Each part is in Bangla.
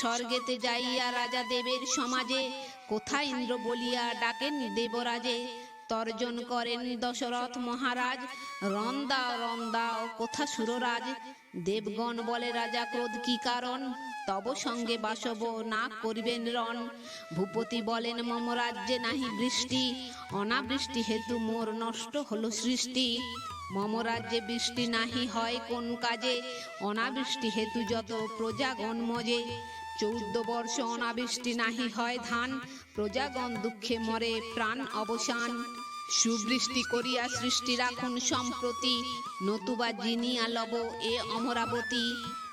স্বর্গেতে যাইয়া রাজা দেবের সমাজে কোথা ইন্দ্র বলিয়া ডাকেন দেবরাজে? তর্জন করেন দশরথ মহারাজ, রন্দা রন্দা কোথা সুররাজ? দেবগণ বলে, রাজা ক্রোধ কি কারণ? তব সঙ্গে বাসব না করিবেন রণ। ভূপতি বলেন, মম রাজ্যে নাহি বৃষ্টি, অনাবৃষ্টি হেতু মোর নষ্ট হলো সৃষ্টি। মম রাজ্যে বৃষ্টি নাহি হয় কোন কাজে, অনাবৃষ্টি হেতু যত প্রজাগণ মজে চৌদ্দ বর্ষ অনাবৃষ্টি নাহি হয় ধান, প্রজাগণ দুঃখে মরে প্রাণ অবসান। সুবৃষ্টি করিয়া সৃষ্টি রাখুন সম্প্রতি, নতুবা জিনিয়া লব এ অমরাবতী।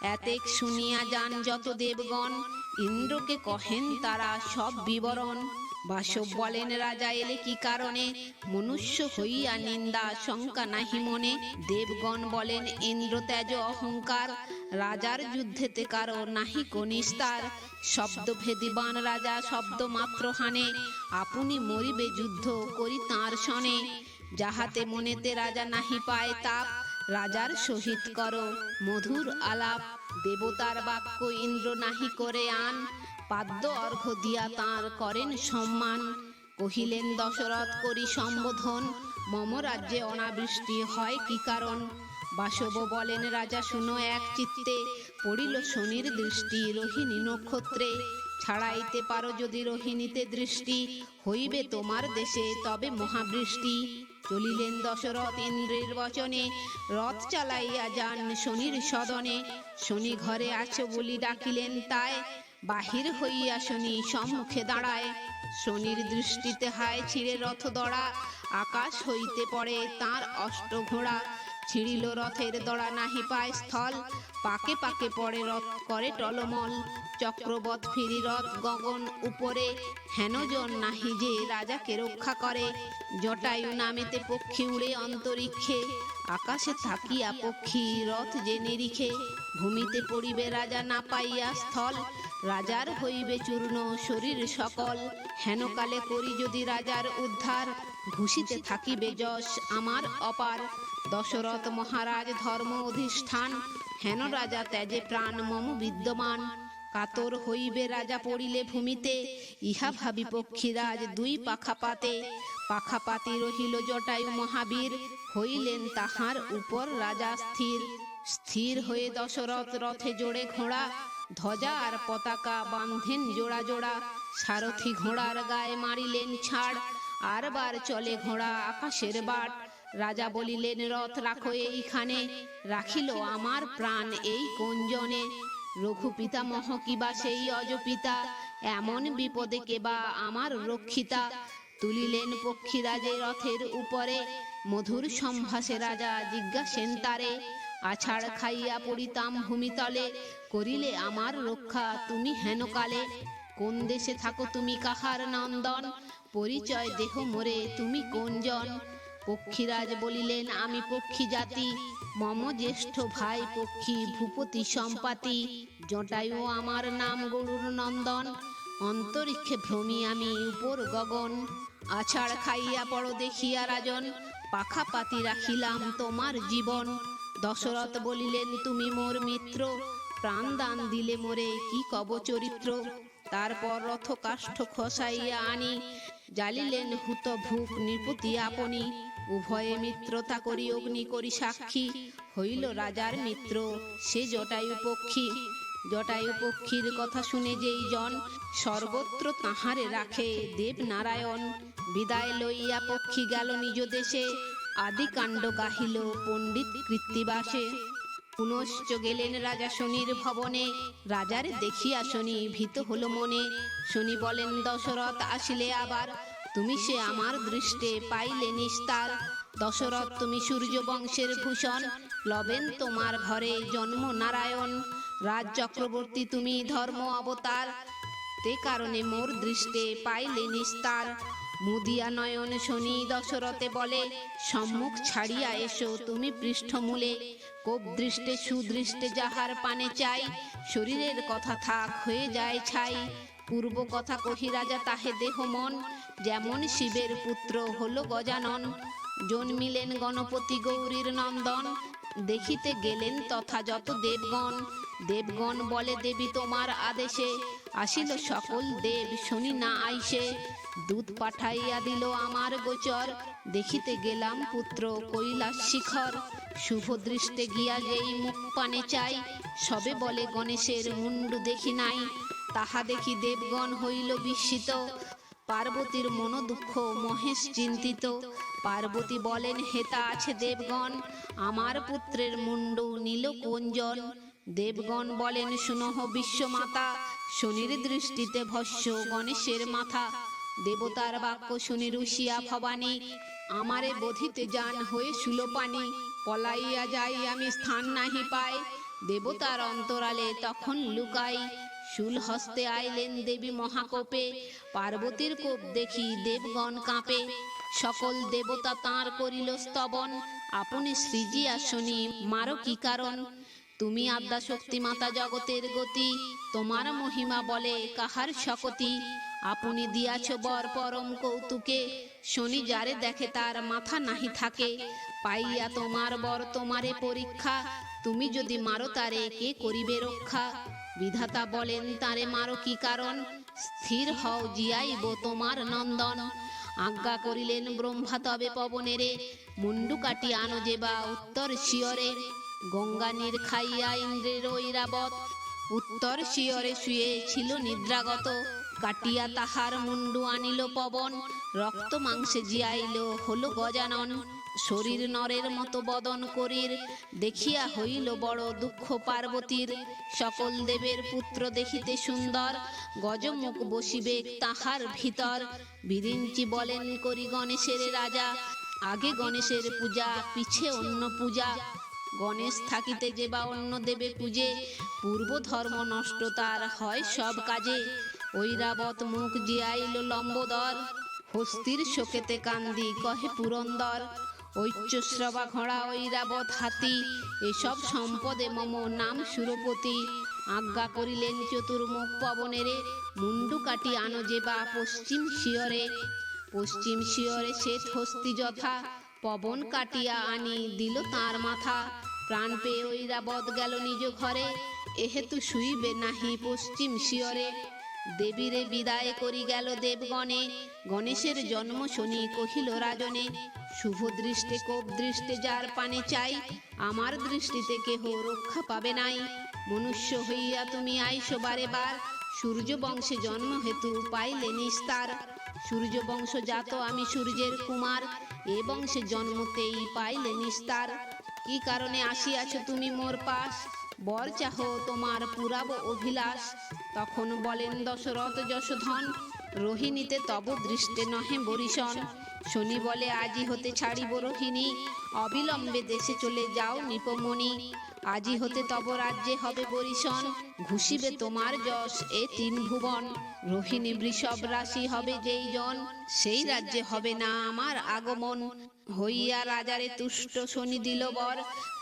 এতেক শুনিয়া যান যত দেবগণ, ইন্দ্রকে কহেন তারা সব বিবরণ। বাসব বলেন, রাজা এলে কি কারণে? মনুষ্য হইয়া নিন্দা, শঙ্কা নাহি মনে। দেবগণ বলেন ইন্দ্র তেজ অহংকার রাজার যুদ্ধেতে কারও নাহি কনিস্তার শব্দ ভেদিবান রাজা শব্দ মাত্র হানে আপনি মরিবে যুদ্ধ করি তাঁর সনে। যাহাতে মনেতে রাজা নাহি পায় তাপ, রাজার সহিত কর মধুর আলাপ। দেবতার বাক্য ইন্দ্র নাহি করে আন, পাদ্য অর্ঘ্য দিয়া তাঁর করেন সম্মান। কহিলেন, দশরথ করি সম্বোধন মম রাজ্যে অনাবৃষ্টি হয় কি কারণ? বাসব বলেন রাজা, শুনো এক চিত্তে। পড়িল শনির দৃষ্টি রোহিণী নক্ষত্রে। ছাড়াইতে পারো যদি রোহিণীতে দৃষ্টি। হইবে তোমার দেশে তবে মহাবৃষ্টি। চলিলেন দশরথ ইন্দ্রের বচনে। রথ চালাইয়া যান শনির সদনে। শনি ঘরে আছো বলি ডাকিলেন তাই। বাহির হইয়া শনি সম্মুখে দাঁড়ায়। শনির দৃষ্টিতে হায় ছিঁড়ে রথ দড়া। আকাশ হইতে পড়ে তার অষ্ট ঘোড়া ছিঁড়িল রথের দড়া নাহি পায় স্থল। পাকে পাকে পড়ে রথ, করে টলমল। চক্রবৎ ফিরি রথ, গগন উপরে। হেনজন নাহি যে রাজাকে রক্ষা করে। জটায়ু নামেতে পক্ষী উড়ে অন্তরিক্ষে। আকাশে থাকিয়া পক্ষী রথ যে নিরিখে। ভূমিতে পড়িবে রাজা না পাইয়া স্থল। রাজার হইবে চূর্ণ শরীর সকল। হেনকালে করি যদি রাজার উদ্ধার ঘুষিতে থাকিবে যশ আমার অপার। দশরথ মহারাজ ধর্ম অধিষ্ঠান, হেন রাজা ত্যাজে প্রাণ মম বিদ্যমান। কাতর হইবে রাজা পড়িলে ভূমিতে, ইহা ভাবি পক্ষীরাজ দুই পাখা পাতে পাখা পাতি রহিল জটায়ু মহাবীর, হইলেন তাহার উপর রাজা স্থির। স্থির হয়ে দশরথ রথে জোড়ে ঘোড়া ধ্বজা আর পতাকা বাঁধেন জোড়া জোড়া। সারথি ঘোড়ার গায়ে মারিলেন ছাড় আর বার চলে ঘোড়া আকাশের বাট। রাজা বলিলেন, রথ রাখো এইখানে, রাখিল আমার প্রাণ এই কোঞ্জনে। রঘু পিতামহ কিবা সেই অজপিতা এমন বিপদে কেবা আমার রক্ষিতা। তুলিলেন পক্ষীরাজে রথের উপরে, মধুর সম্ভাসে রাজা জিজ্ঞাসেন তারে আছাড় খাইয়া পড়িতাম ভূমিতলে, করিলে আমার রক্ষা তুমি হেনকালে কোন দেশে থাকো তুমি কাহার নন্দন? পরিচয় দেহ মোরে তুমি কোনজন? পক্ষীরাজ বলিলেন, আমি পক্ষী জাতি। মম জ্যেষ্ঠ ভাই পক্ষী, ভূপতি সম্পাতি। জটায়ু আমার নাম গরুর নন্দন। অন্তরিক্ষে ভ্রমি আমি উপর গগন। আছাড় খাইয়া পড়ো দেখিয়া রাজন পাখা পাতি রাখিলাম তোমার জীবন। দশরথ বলিলেন, তুমি মোর মিত্র। প্রাণ দান দিলে মোরে কি কব চরিত্র? তারপর রথ কাষ্ঠ খসাইয়া আনি। জ্বালিলেন হুত ভূক নৃপতি আপনি। উভয়ে মিত্রতা করি, অগ্নি করি সাক্ষী। হইল রাজার মিত্র, সে জটায়ু পক্ষী। জটায়ু পক্ষীর কথা শুনে যেই জন সর্বত্র তাহারে রাখে দেব নারায়ণ বিদায় লইয়া পক্ষী গেল নিজ দেশে। আদিকাণ্ড গাহিল পণ্ডিত কৃত্তিবাসে। পুনশ্চ গেলেন রাজা শনির ভবনে। রাজার দেখিয়া শনি ভীত হল মনে। শনি বলেন, দশরথ আসিলে আবার। তুমি সে আমার দৃষ্টে পাইলে নিস্তার। দশরথ, তুমি সূর্য বংশের ভূষণ। লবেন তোমার ঘরে জন্ম নারায়ণ। রাজ চক্রবর্তী, তুমি ধর্ম অবতার। তে কারণে মোর দৃষ্টে পাইলে নিস্তার। মুদিয়া নয়ন শনি দশরথে বলে, সম্মুখ ছাড়িয়া এসো তুমি পৃষ্ঠমূলে। কোপ দৃষ্টে সুদৃষ্টে যাহার পানে চাই, শরীরের কথা থাক হয়ে যায় ছাই। পূর্ব কথা কহি রাজা, তাহে দেহ মন। যেমন শিবের পুত্র হলো গজানন। জন্মিলেন গণপতি গৌরীর নন্দন। দেখিতে গেলেন তথা যত দেবগণ। দেবগণ বলে, দেবী তোমার আদেশে। আসিল সকল দেব শনি না আইসে। দুধ পাঠাইয়া দিল আমার গোচর। দেখিতে গেলাম পুত্র কৈলাস শিখর। শুভ দৃষ্টে গিয়া যেই মুখ পানে চাই, সবে বলে, গণেশের মুন্ডু দেখি নাই। তাহা দেখি দেবগণ হইল বিস্মিত। পার্বতীর মন দুঃখ মহেশ চিন্তিত। পার্বতী বলেন হেতা আছে দেবগণ, আমার পুত্রের মুন্ডু নীল কুঞ্জন। দেবগণ বলেন, শুনহ বিশ্বমাতা, শনির দৃষ্টিতে ভস্য গণেশের মাথা। দেবতার বাক্য শুনি রুশিয়া ভবানী, আমারে বধিতে যান হয়ে সুলোপানি, পলাইয়া যাই আমি স্থান নাহি পাই। দেবতার অন্তরালে তখন লুকাই, শুল হস্তে আইলেন দেবী মহাকোপে। পার্বতীর কোপ দেখি দেবগণ কাঁপে, সকল দেবতা তাঁর করিল স্তবন। আপনি সৃজিয়া শুনি, মারো কি কারণ? তুমি আদ্যা শক্তি মাতা জগতের গতি, তোমার মহিমা বলে কাহার শকতি। আপনি দিয়াছ বর পরম কৌতুকে, শনি যারে দেখে তার মাথা নাহি থাকে। পাইয়া তোমার বর তোমারে পরীক্ষা, তুমি যদি মারো তারে কে করিবে রক্ষা? বিধাতা বলেন, তারে মারো কি কারণ? স্থির হও, জিয়াইব তোমার নন্দন। আজ্ঞা করিলেন ব্রহ্মা তবে পবনেরে মুন্ডু কাটি আনো যে বা উত্তর শিয়রে। গঙ্গা নীর খাইয়া ইন্দ্রের ঐরাবত। উত্তর শিয়রে শুয়ে ছিল নিদ্রাগত, কাটিয়া তাহার মুন্ডু আনিল পবন। রক্ত মাংসে জিয়াইল হলো গজানন, শরীর নরের মতো বদন করির। দেখিয়া হইল বড় দুঃখ পার্বতীর। সকল দেবের পুত্র দেখিতে সুন্দর, গজমুখ বসিবে তাহার ভিতর। বিরিঞ্চি বলেন করি গণেশের রাজা, আগে গণেশের পূজা, পিছে অন্য পূজা। গণেশ থাকিতে যে বা অন্য দেবে পূজে, পূর্ব ধর্ম নষ্ট তার হয় সব কাজে। ঐরাবত মুখ জিয়াইল লম্বোদর, হস্তির শোকেতে কান্দি কহে পুরন্দর। ঐচ্যশ্রবা ঘোড়া, ঐরাবত হাতি, এসব সম্পদে মম নাম সুরপতি। আজ্ঞা করিলেন চতুর্মুখ পবনেরে মুন্ডু কাটি আনো যে বা পশ্চিম শিয়রে। পশ্চিম শিয়রে শ্বেত হস্তি যথা পবন কাটিয়া আনি দিল তার মাথা। প্রাণ পেয়ে ঐরাবত গেল নিজ ঘরে। এহেতু শুইবে নাহি পশ্চিম শিয়রে। দেবীরে বিদায় করি গেল দেবগণে। গণেশের জন্ম শনি কহিল, রাজনে, শুভ দৃষ্টে, কোপ দৃষ্টে যার পানে চাই। আমার দৃষ্টিতে কেহ রক্ষা পাবে নাই। মনুষ্য হইয়া তুমি আইসো বারে বার। সূর্য বংশে জন্ম হেতু পাইলে নিস্তার। সূর্য বংশ জাত, আমি সূর্যের কুমার, এ বংশে জন্মতেই পাইলে নিস্তার। কি কারণে আসিয়াছ তুমি মোর পাশ? বর চাহ তোমার পুরাব অভিলাষ। তখন বলেন, দশরথ যশোধন রোহিণীতে তব দৃষ্টে নহে বরিশন। শনি বলে আজি হতে ছাড়িব রোহিণী, অবিলম্বে দেশে চলে যাও নিপমণি। আজি হতে তব রাজ্যে হবে বরিশন, ঘুষিবে তোমার যশ এ তিন ভুবন। রোহিণী বৃষভ রাশি হবে যেই জন, সেই রাজ্যে হবে না আমার আগমন। হইয়া রাজারে তুষ্ট শনি দিল বর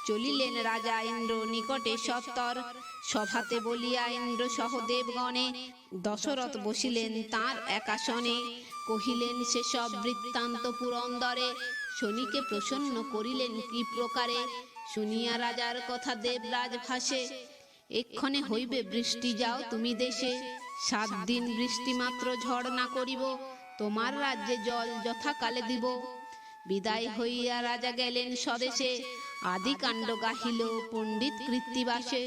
চলিলেন রাজা ইন্দ্র নিকটে সত্তর সভাতে বলিয়া ইন্দ্র সহদেবগণে দশরথ বসিলেন তার একাসনে। কহিলেন, সেসব বৃত্তান্ত পুরন্দরে শনিকে প্রসন্ন করিলেন কি প্রকারে? শুনিয়া রাজার কথা দেবরাজ ভাসে, এক্ষণে হইবে বৃষ্টি, যাও তুমি দেশে। সাত দিন বৃষ্টি মাত্র ঝড় না করিব, তোমার রাজ্যে জল যথাকালে দিব। বিদায় হইয়া রাজা গেলেন স্বদেশে। আদি কাণ্ড গাহিল পণ্ডিত কৃত্তিবাসে।